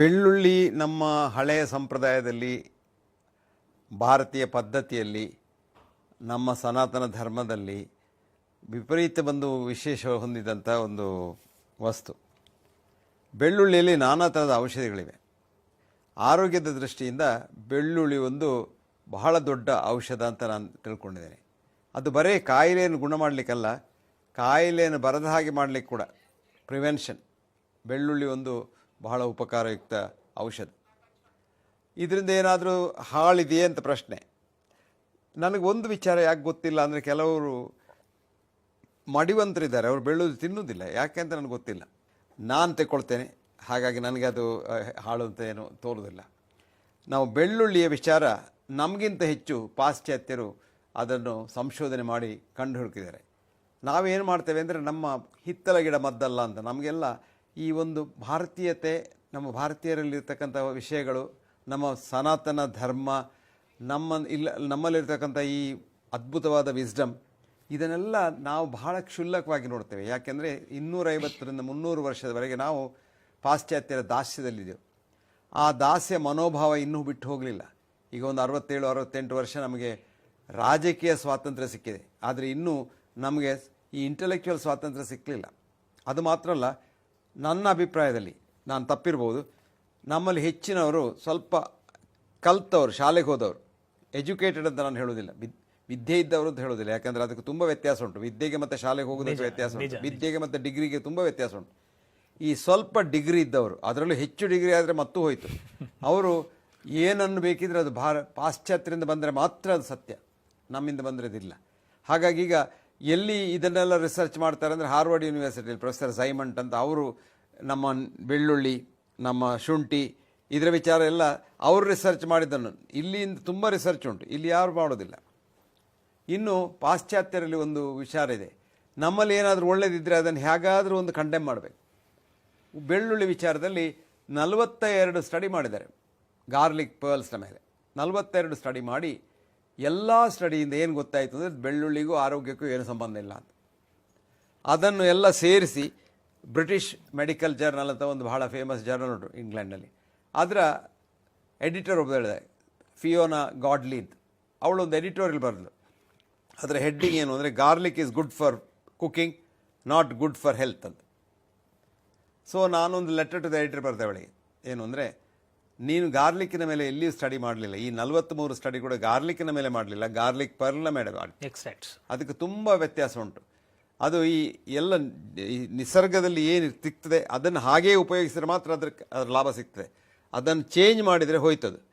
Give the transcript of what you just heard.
ಬೆಳ್ಳುಳ್ಳಿ ನಮ್ಮ ಹಳೆಯ ಸಂಪ್ರದಾಯದಲ್ಲಿ, ಭಾರತೀಯ ಪದ್ಧತಿಯಲ್ಲಿ, ನಮ್ಮ ಸನಾತನ ಧರ್ಮದಲ್ಲಿ ವಿಪರೀತ ಒಂದು ವಿಶೇಷ ಹೊಂದಿದಂಥ ಒಂದು ವಸ್ತು. ಬೆಳ್ಳುಳ್ಳಿಯಲ್ಲಿ ನಾನಾ ಥರದ ಔಷಧಿಗಳಿವೆ. ಆರೋಗ್ಯದ ದೃಷ್ಟಿಯಿಂದ ಬೆಳ್ಳುಳ್ಳಿ ಒಂದು ಬಹಳ ದೊಡ್ಡ ಔಷಧ ಅಂತ ನಾನು ತಿಳ್ಕೊಂಡಿದ್ದೇನೆ. ಅದು ಬರೀ ಕಾಯಿಲೆಯನ್ನು ಗುಣ ಮಾಡಲಿಕ್ಕಲ್ಲ, ಕಾಯಿಲೆಯನ್ನು ಬರದ ಹಾಗೆ ಮಾಡಲಿಕ್ಕೆ ಕೂಡ, ಪ್ರಿವೆನ್ಷನ್. ಬೆಳ್ಳುಳ್ಳಿ ಒಂದು ಬಹಳ ಉಪಕಾರಯುಕ್ತ ಔಷಧ. ಇದರಿಂದ ಏನಾದರೂ ಹಾಳಿದೆಯೇ ಅಂತ ಪ್ರಶ್ನೆ. ನನಗೆ ಒಂದು ವಿಚಾರ ಯಾಕೆ ಗೊತ್ತಿಲ್ಲ ಅಂದರೆ ಕೆಲವರು ಮಡಿವಂತರಿದ್ದಾರೆ, ಅವರು ಬೆಳ್ಳುಳ್ಳಿ ತಿನ್ನೋದಿಲ್ಲ. ಯಾಕೆ ಅಂತ ನನಗೆ ಗೊತ್ತಿಲ್ಲ. ನಾನು ತೆಕ್ಕೊಳ್ತೇನೆ. ಹಾಗಾಗಿ ನನಗೆ ಅದು ಹಾಳು ಅಂತ ಏನು ತೋರುವುದಿಲ್ಲ ನಾವು ಬೆಳ್ಳುಳ್ಳಿಯ ವಿಚಾರ ನಮಗಿಂತ ಹೆಚ್ಚು ಪಾಶ್ಚಾತ್ಯರು ಅದನ್ನು ಸಂಶೋಧನೆ ಮಾಡಿ ಕಂಡು ಹುಡುಕಿದ್ದಾರೆ ನಾವೇನು ಮಾಡ್ತೇವೆ ಅಂದರೆ ನಮ್ಮ ಹಿತ್ತಲ ಗಿಡ ಮದ್ದಲ್ಲ ಅಂತ ನಮಗೆಲ್ಲ ಈ ಒಂದು ಭಾರತೀಯತೆ, ನಮ್ಮ ಭಾರತೀಯರಲ್ಲಿರ್ತಕ್ಕಂಥ ವಿಷಯಗಳು, ನಮ್ಮ ಸನಾತನ ಧರ್ಮ, ನಮ್ಮ ಇಲ್ಲ, ನಮ್ಮಲ್ಲಿರ್ತಕ್ಕಂಥ ಈ ಅದ್ಭುತವಾದ ವಿಸ್ಡಮ್ ಇದನ್ನೆಲ್ಲ ನಾವು ಬಹಳ ಕ್ಷುಲ್ಲಕವಾಗಿ ನೋಡ್ತೇವೆ. ಯಾಕೆಂದರೆ ಇನ್ನೂರೈವತ್ತರಿಂದ ಮುನ್ನೂರು ವರ್ಷದವರೆಗೆ ನಾವು ಪಾಶ್ಚಾತ್ಯರ ದಾಸ್ಯದಲ್ಲಿದ್ದೆವು. ಆ ದಾಸ್ಯ ಮನೋಭಾವ ಇನ್ನೂ ಬಿಟ್ಟು ಹೋಗಲಿಲ್ಲ. ಈಗ ಒಂದು ಅರವತ್ತೇಳು, ಅರವತ್ತೆಂಟು ವರ್ಷ ನಮಗೆ ರಾಜಕೀಯ ಸ್ವಾತಂತ್ರ್ಯ ಸಿಕ್ಕಿದೆ. ಆದರೆ ಇನ್ನೂ ನಮಗೆ ಈ ಇಂಟೆಲೆಕ್ಚುವಲ್ ಸ್ವಾತಂತ್ರ್ಯ ಸಿಕ್ಕಲಿಲ್ಲ ಅದು ಮಾತ್ರ ಅಲ್ಲ ನನ್ನ ಅಭಿಪ್ರಾಯದಲ್ಲಿ ನಾನು ತಪ್ಪಿರ್ಬೋದು. ನಮ್ಮಲ್ಲಿ ಹೆಚ್ಚಿನವರು ಸ್ವಲ್ಪ ಕಲ್ತವ್ರು ಶಾಲೆಗೆ ಹೋದವರು. ಎಜುಕೇಟೆಡ್ ಅಂತ ನಾನು ಹೇಳೋದಿಲ್ಲ ವಿದ್ ವಿದ್ಯೆ ಇದ್ದವರು ಅಂತ ಹೇಳೋದಿಲ್ಲ ಯಾಕಂದರೆ ಅದಕ್ಕೆ ತುಂಬ ವ್ಯತ್ಯಾಸ ಉಂಟು. ವಿದ್ಯೆಗೆ ಮತ್ತು ಶಾಲೆಗೆ ಹೋಗೋದಕ್ಕೆ ವ್ಯತ್ಯಾಸ ಉಂಟು. ವಿದ್ಯೆಗೆ ಮತ್ತು ಡಿಗ್ರಿಗೆ ತುಂಬ ವ್ಯತ್ಯಾಸ ಉಂಟು. ಈ ಸ್ವಲ್ಪ ಡಿಗ್ರಿ ಇದ್ದವರು ಅದರಲ್ಲೂ ಹೆಚ್ಚು ಡಿಗ್ರಿ ಆದರೆ ಮತ್ತೂ ಹೋಯಿತು. ಅವರು ಏನನ್ನು ಬೇಕಿದ್ರೆ ಅದು ಭಾರ ಪಾಶ್ಚಾತ್ಯರಿಂದ ಬಂದರೆ ಮಾತ್ರ ಅದು ಸತ್ಯ. ನಮ್ಮಿಂದ ಬಂದರೆ ಅದಿಲ್ಲ ಹಾಗಾಗಿ ಈಗ ಎಲ್ಲಿ ಇದನ್ನೆಲ್ಲ ರಿಸರ್ಚ್ ಮಾಡ್ತಾರೆ ಅಂದರೆ ಹಾರ್ವರ್ಡ್ ಯೂನಿವರ್ಸಿಟಿಯಲ್ಲಿ ಪ್ರೊಫೆಸರ್ ಸೈಮಂಟ್ ಅಂತ ಅವರು ನಮ್ಮ ಬೆಳ್ಳುಳ್ಳಿ, ನಮ್ಮ ಶುಂಠಿ, ಇದರ ವಿಚಾರ ಎಲ್ಲ ಅವರು ರಿಸರ್ಚ್ ಮಾಡಿದ್ದನ್ನು. ಇಲ್ಲಿಂದ ತುಂಬ ರಿಸರ್ಚ್ ಉಂಟು. ಇಲ್ಲಿ ಯಾರು ಮಾಡೋದಿಲ್ಲ. ಇನ್ನು ಪಾಶ್ಚಾತ್ಯರಲ್ಲಿ ಒಂದು ವಿಚಾರ ಇದೆ. ನಮ್ಮಲ್ಲಿ ಏನಾದರೂ ಒಳ್ಳೆಯದಿದ್ದರೆ ಅದನ್ನು ಹೇಗಾದರೂ ಒಂದು ಕಂಡೆಮ್ ಮಾಡಬೇಕು. ಬೆಳ್ಳುಳ್ಳಿ ವಿಚಾರದಲ್ಲಿ ನಲವತ್ತ ಎರಡು ಸ್ಟಡಿ ಮಾಡಿದ್ದಾರೆ ಗಾರ್ಲಿಕ್ ಪರ್ಲ್ಸ್ನ ಮೇಲೆ. ನಲವತ್ತೆರಡು ಸ್ಟಡಿ ಮಾಡಿ ಎಲ್ಲ ಸ್ಟಡಿಯಿಂದ ಏನು ಗೊತ್ತಾಯಿತು ಅಂದರೆ ಬೆಳ್ಳುಳ್ಳಿಗೂ ಆರೋಗ್ಯಕ್ಕೂ ಏನು ಸಂಬಂಧ ಇಲ್ಲ ಅಂತ. ಅದನ್ನು ಎಲ್ಲ ಸೇರಿಸಿ ಬ್ರಿಟಿಷ್ ಮೆಡಿಕಲ್ ಜರ್ನಲ್ ಅಂತ ಒಂದು ಬಹಳ ಫೇಮಸ್ ಜರ್ನಲ್ ಉಂಟು ಇಂಗ್ಲೆಂಡಲ್ಲಿ ಅದರ ಎಡಿಟರ್ ಒಬ್ಬ ಹೇಳಿದೆ ಫಿಯೋನಾ ಗಾಡ್ಲಿ ಅಂತ ಅವಳೊಂದು ಎಡಿಟೋರಿಯಲ್ ಬರೆದು ಅದರ ಹೆಡ್ಡಿಂಗ್ ಏನು ಅಂದರೆ garlic is good for cooking not good for health ಅಂತ. ಸೊ ನಾನೊಂದು ಲೆಟರ್ ಟು ದ ಎಡಿಟರ್ ಬರ್ದೆ ಅವಳಿಗೆ. ಏನು ಅಂದರೆ ನೀನು ಗಾರ್ಲಿಕ್ಕಿನ ಮೇಲೆ ಎಲ್ಲಿಯೂ ಸ್ಟಡಿ ಮಾಡಲಿಲ್ಲ. ಈ ನಲವತ್ತ್ಮೂರು ಸ್ಟಡಿ ಕೂಡ ಗಾರ್ಲಿಕ್ಕಿನ ಮೇಲೆ ಮಾಡಲಿಲ್ಲ. ಗಾರ್ಲಿಕ್ ಪರ್ಲ ಮೇಲೆ ಮಾಡಿ. ಎಕ್ಸಾಕ್ಟ್ಸ್ ಅದಕ್ಕೆ ತುಂಬ ವ್ಯತ್ಯಾಸ ಉಂಟು. ಅದು ಈ ಎಲ್ಲ ಈ ನಿಸರ್ಗದಲ್ಲಿ ಏನು ಸಿಗ್ತದೆ ಅದನ್ನು ಹಾಗೇ ಉಪಯೋಗಿಸಿದ್ರೆ ಮಾತ್ರ ಅದಕ್ಕೆ ಅದರ ಲಾಭ ಸಿಗ್ತದೆ. ಅದನ್ನು ಚೇಂಜ್ ಮಾಡಿದರೆ ಹೋಯ್ತದು.